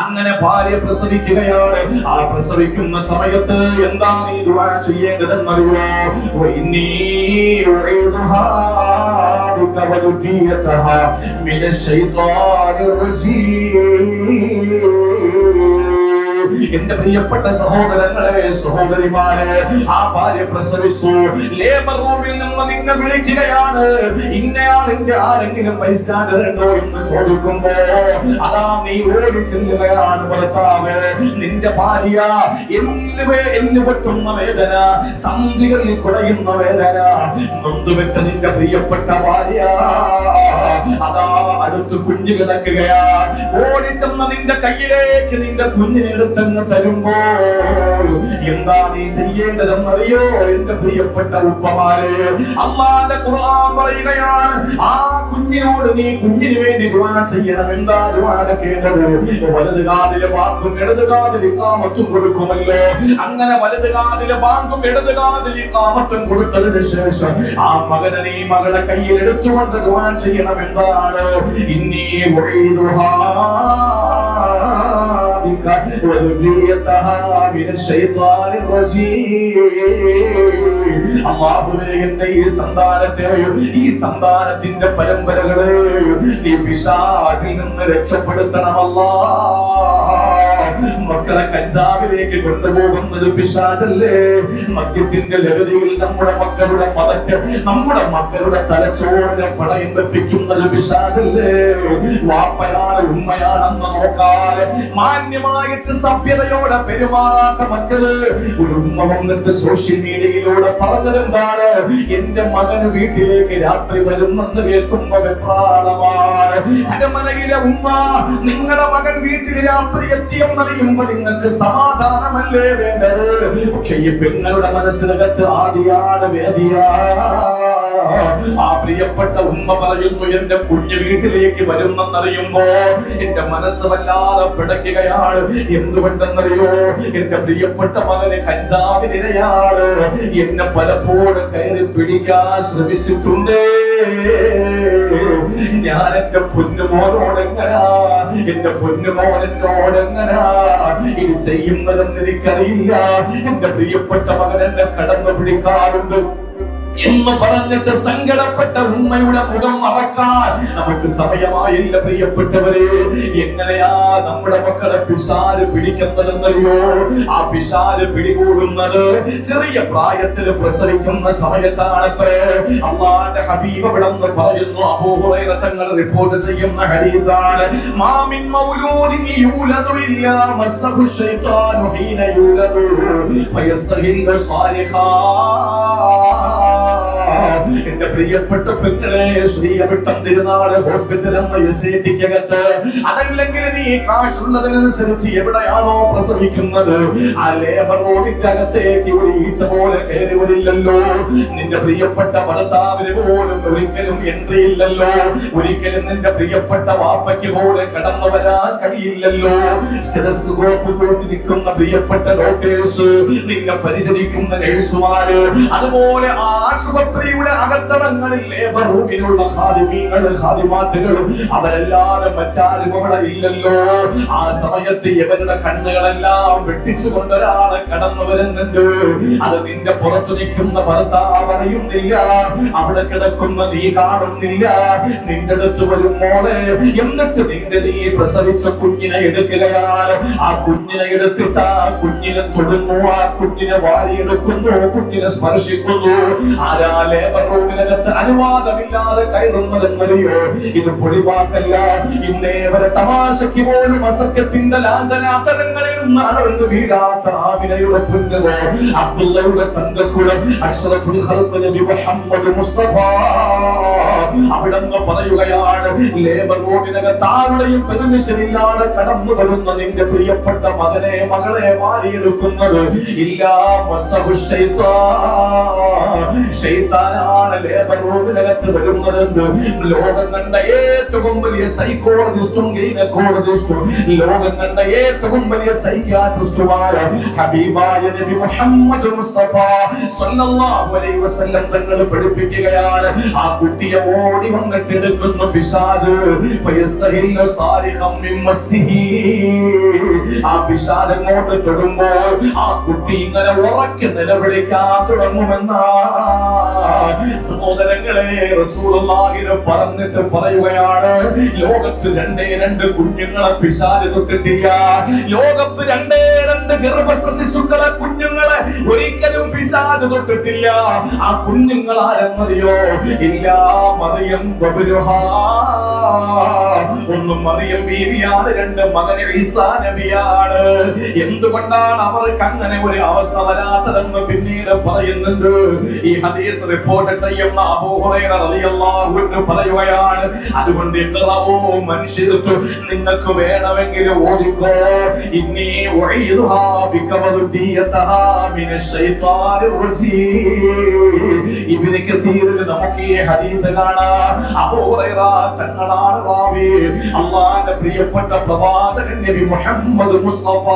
അങ്ങനെ ഭാര്യ പ്രസവിക്കുകയാണ്. ആ പ്രസവിക്കുന്ന സമയത്ത് എന്താ നീ ദുവാ ചെയ്യേണ്ടതെന്നറിയോ റജീം. എന്റെ പ്രിയപ്പെട്ട സഹോദരങ്ങളെ സഹോദരിമാരെ ആ ഭാര്യ പ്രസവിച്ചു. ലേബർ റൂമിൽ നിന്ന് നിന്നെ വിളിക്കുകയാണ്. ഇന്നയാളിന്റെ ആരെങ്കിലും പൈസ തരണ്ടോ എന്ന് ചോദിക്കുമ്പോ അതാ നീ ഓടി ചെല്ലുകയാണ് ഭർത്താവ്. നിന്റെ ഭാര്യ എന്നിവേ എന്ന് പറ്റുന്ന വേദന സന്ധികളിൽ കുടയുന്ന വേദന. നൊന്തുവെറ്റ നിന്റെ പ്രിയപ്പെട്ട ഭാര്യ അതാ അടുത്ത് കുഞ്ഞു കിടക്കുകയാ ഓടിച്ചെന്ന നിന്റെ കയ്യിലേക്ക് നിന്റെ കുഞ്ഞിനെ എടുത്തങ്ങ് തരുമ്പോ എന്താ നീ ചെയ്യേണ്ടതെന്നറിയോ? എന്റെ പ്രിയപ്പെട്ട ഉപ്പമാരെ അമ്മാന്റെ ഖുർആൻ പറയുകയാണ് ആ കുഞ്ഞിനോട് നീ കുഞ്ഞിന് വേണ്ടി ദുആ ചെയ്യണം. എന്താ ദുആ കേട്ടത് വലത് കാതിലെ പാർക്കും ഇടത് കാതിൽ ഇക്കാമത്തും കൊടുക്കുമല്ലോ. അങ്ങനെ വലത് കാതിലെ പാർക്കും ഇടത് കാതിൽ ഇക്കാമത്തും കൊടുത്തതിന് ശേഷം ആ മകനെ നീ മകളെ കയ്യിൽ എടുത്തുകൊണ്ട് ദുആ ചെയ്യണം. എന്താണ്? ഇന്നീ ഉഈദുഹാ بك وذريتها من الشيطان الرجيم അള്ളാഹുവേ എന്റെ ഈ സന്താനത്തെയും ഈ സന്താനത്തിന്റെ പരമ്പരകളെയും നീ പിശാചിൽ നിന്ന് രക്ഷപ്പെടുത്തണമല്ലാ മക്കളെ കഞ്ചാവിലേക്ക് കൊണ്ടുപോകുന്നത് പിശാചല്ലേ മദ്യത്തിന്റെ ലഹരിയിൽ നമ്മുടെ മക്കളുടെ മതക്ക് നമ്മുടെ മക്കളുടെ തലച്ചോറിനെ പണയം വെപ്പിക്കുന്നത് പിശാചല്ലേ വാപ്പയാണ് ഉമ്മയാണെന്ന് നോക്കാതെ മാന്യമായിട്ട് സഭ്യതയോടെ പെരുമാറാത്ത മക്കൾ ഒരു ഉമ്മ വന്നിട്ട് സോഷ്യൽ മീഡിയയിലൂടെ പറഞ്ഞതെന്താണ്? എന്റെ മകന് വീട്ടിലേക്ക് രാത്രി വരുന്നെന്ന് കേൾക്കുമ്പോ വെപ്രാളമാണ്. അരമനയിലെ ഉമ്മ നിങ്ങളുടെ മകൻ വീട്ടിൽ രാത്രി എത്തിയെന്നറിയുമ്പോ നിങ്ങൾക്ക് സമാധാനമല്ലേ വേണ്ടത്? പക്ഷെ ഈ പെങ്ങളുടെ മനസ്സിനകത്ത് ആദ്യാണ് വേദിയാ ആ പ്രിയപ്പെട്ട ഉമ്മ പറയുന്നു എന്റെ കുഞ്ഞു വീട്ടിലേക്ക് വരുന്നെന്നറിയുമ്പോ എന്റെ മനസ്സ് വല്ലാതെ പിടയ്ക്കുകയാണ്. എന്തുകൊണ്ടെന്നറിയോ? എന്റെ പ്രിയപ്പെട്ട മകന് കഞ്ചാവിനിരയാണ്. എന്നെ പലപ്പോഴും കയറി പിടിക്കാൻ ശ്രമിച്ചിട്ടുണ്ട്. ഞാൻ എന്റെ പൊന്നുമോനോട് എങ്ങനാ? എന്റെ എങ്ങനാ? ഇത് ചെയ്യുന്നതെന്ന് എനിക്കറിയില്ല. എന്റെ പ്രിയപ്പെട്ട മകൻ എന്നെ കടന്നു പിടിക്കാറുണ്ട്. എന്ന് പറഞ്ഞിട്ട് സങ്കടപ്പെട്ട ഉമ്മയുടെ മുഖം മറക്കാൻ നമുക്ക് സമയമായില്ല പ്രിയപ്പെട്ടവരെ. എങ്ങനെയാ നമ്മുടെ മക്കളെ പിശാൽ പിടിക്കുന്നതെന്നറിയോ? ആ പിശാൽ പിടികൂടുന്നത് ചെറിയ പ്രായത്തിൽ പ്രസവിക്കുന്ന സമയത്താണത്രേ അള്ളാന്റെ ഹബീബ് വിടന്ന് പറയുന്നു അബൂഹുറൈറ തങ്ങൾ റിപ്പോർട്ട് ചെയ്യുന്ന ഹദീസാണ് മാമിൻ മൗലൂദിൻ ഇല്ലാ മസ്സഹു എന്റെ പ്രിയപ്പെട്ട പെങ്ങളെ ശ്രീയവിട്ടം തിരുനാൾ ഹോസ്പിറ്റൽ എന്ന എസ്ഐറ്റിക്കകത്ത് അതല്ലെങ്കിൽ നീ കാശുള്ളതിനനുസരിച്ച് എവിടെയാണോ പ്രസവിക്കുന്നത്? ആ ലേബർ റോഡിന്റെ അകത്തേക്ക് ഒരു പോലെ കയറി വരില്ലല്ലോ. നിന്റെ പ്രിയപ്പെട്ട ഭർത്താവിന് പോലും ഒരിക്കലും എൻട്രി ഇല്ലല്ലോ. ഒരിക്കലും നിന്റെ പ്രിയപ്പെട്ട വാപ്പയ്ക്ക് പോലും കടന്നു വരാൻ കഴിയില്ലല്ലോ. സ്റ്റെതസ്കോപ്പ് നിൽക്കുന്ന പ്രിയപ്പെട്ട ഡോക്ടേഴ്സ് നിന്നെ പരിചരിക്കുന്ന നഴ്സുമാര് അതുപോലെ ആശുപത്രിയുടെ അകത്തടങ്ങളിൽ ലേബർ റൂമിലുള്ള ഹാദിമീങ്ങൾ ഹാദിമാറ്റുകൾ അവരല്ലാതെ മറ്റാരും അവിടെ ഇല്ലല്ലോ. ആ സമയത്ത് ഇവരുടെ കണ്ണുകളെല്ലാം വെട്ടിച്ചുകൊണ്ട് ഒരാളെ കടന്നു വരുന്നുണ്ട്. അത് നിന്റെ പുറത്തു നിൽക്കുന്ന ഭർത്താവ് അറിയുന്നില്ല. അവിടെ കിടക്കുന്ന നീ കാണുന്നില്ല. നിന്റെ അടുത്ത് വരും മോളെ എന്നിട്ട് നിന്റെ നീ പ്രസവിച്ച കുഞ്ഞിനെ എടുക്കുകയാണ്. ആ കുഞ്ഞിനെ എടുത്തിട്ട് ആ കുഞ്ഞിനെ തൊടുന്നു. ആ കുഞ്ഞിനെ വാരിയെടുക്കുന്നു. കുഞ്ഞിനെ സ്പർശിക്കുന്നു. ആരാ ലേബർ റൂമിനകത്ത് അനുവാദമില്ലാതെ കയറുന്നതെന്നറിയോ ഇത് പൊളിവാക്കല്ല ഇന്നേ വരെ തമാശയ്ക്ക് പോലും അസത്യത്തിന്റെ ലാഞ്ചനാത്തരങ്ങളിൽ നിന്ന് അടർന്നു വീഴാത്ത ആമിനയുടെ പുന്നതോ അബ്ദുള്ളയുടെ തങ്കക്കുളം അഷ്റഫുൽ ഖൽഖ് നബി മുഹമ്മദ് മുസ്തഫ. അവിടെന്ന് പറയുകയാണ് ലേബർ റോഡിനകത്ത് ആരുടെയും പെരുമിശനില്ലാതെ കടന്നു വരുന്ന നിന്റെ പ്രിയപ്പെട്ട മകനെ മകളെ മാറിയെടുക്കുന്നത് ഇല്ലാ ശൈത്താനാണ് ലേബർ റോഡിനകത്ത് വരുന്നതെന്ന് ലോകം കണ്ട ഏറ്റവും വലിയ സൈക്കോളജിസ്റ്റും ഗൈനക്കോളജിസ്റ്റും ലോകം കണ്ട ഏറ്റവും വലിയ സൈക്യാട്രിസ്റ്റുമായ ഹബീബായ നബി മുഹമ്മദ് മുസ്തഫ സ്വല്ലല്ലാഹു അലൈഹി വസല്ലം തങ്ങൾ പഠിപ്പിക്കുകയാണ്. ആ കുട്ടിയെ ഓടി വന്നിട്ട് എടുക്കുന്ന പിശാജ്. ആ പിശാജ് അങ്ങോട്ട് ആ കുട്ടി ഇങ്ങനെ ഉറക്കി നിലവിളിക്കാൻ തുടങ്ങുമെന്നാ സഹോദരങ്ങളെ റസൂലുള്ളാഹിനെ പറഞ്ഞിട്ട് പറയുകയാണ് ലോകത്ത് രണ്ടേ രണ്ട് കുഞ്ഞുങ്ങളെ പിശാൽ തൊട്ടിട്ടില്ല. ലോകത്ത് രണ്ടേ രണ്ട് ഗർഭസ്ഥ ശിശുക്കളെ കുഞ്ഞുങ്ങളെ ഒരിക്കലും പിശാൽ തൊട്ടിട്ടില്ല. ആ കുഞ്ഞുങ്ങൾ ആരെന്നറിയോ ഇല്ല മറിയം ബബുരുഹാ. ഒന്ന് മറിയം ബീവിയാണ് രണ്ട് മകൻ ഈസാ നബിയാണ്. എന്തുകൊണ്ടാണ് അവർക്ക് അങ്ങനെ ഒരു അവസ്ഥ വരാത്തതെന്ന് പിന്നീട് പറയുന്നുണ്ട്? ഈ ഹദീസ് റിപ്പോർട്ട് ചെയ്യുന്ന അബൂ ഹുറൈറ റളിയല്ലാഹു അൻഹു പറയുകയാണ് അതുകൊണ്ട് ഇഖ്റഊ മൻഷിദു നിങ്ങൾക്ക് വേണമെങ്കിൽ ഓടിക്കോ ഇന്നി ഉഈദുഹാ ബിക ദിയതഹാ മിനശ് ശൈത്വാനിർ റജീം. ഇബ്നു കസീറിൽ നമുക്ക് ഈ ഹദീസ് കാണാം. അബൂ ഹുറൈറ പ്രിയപ്പെട്ട പ്രവാചകൻ നബി മുഹമ്മദ് മുസ്തഫ.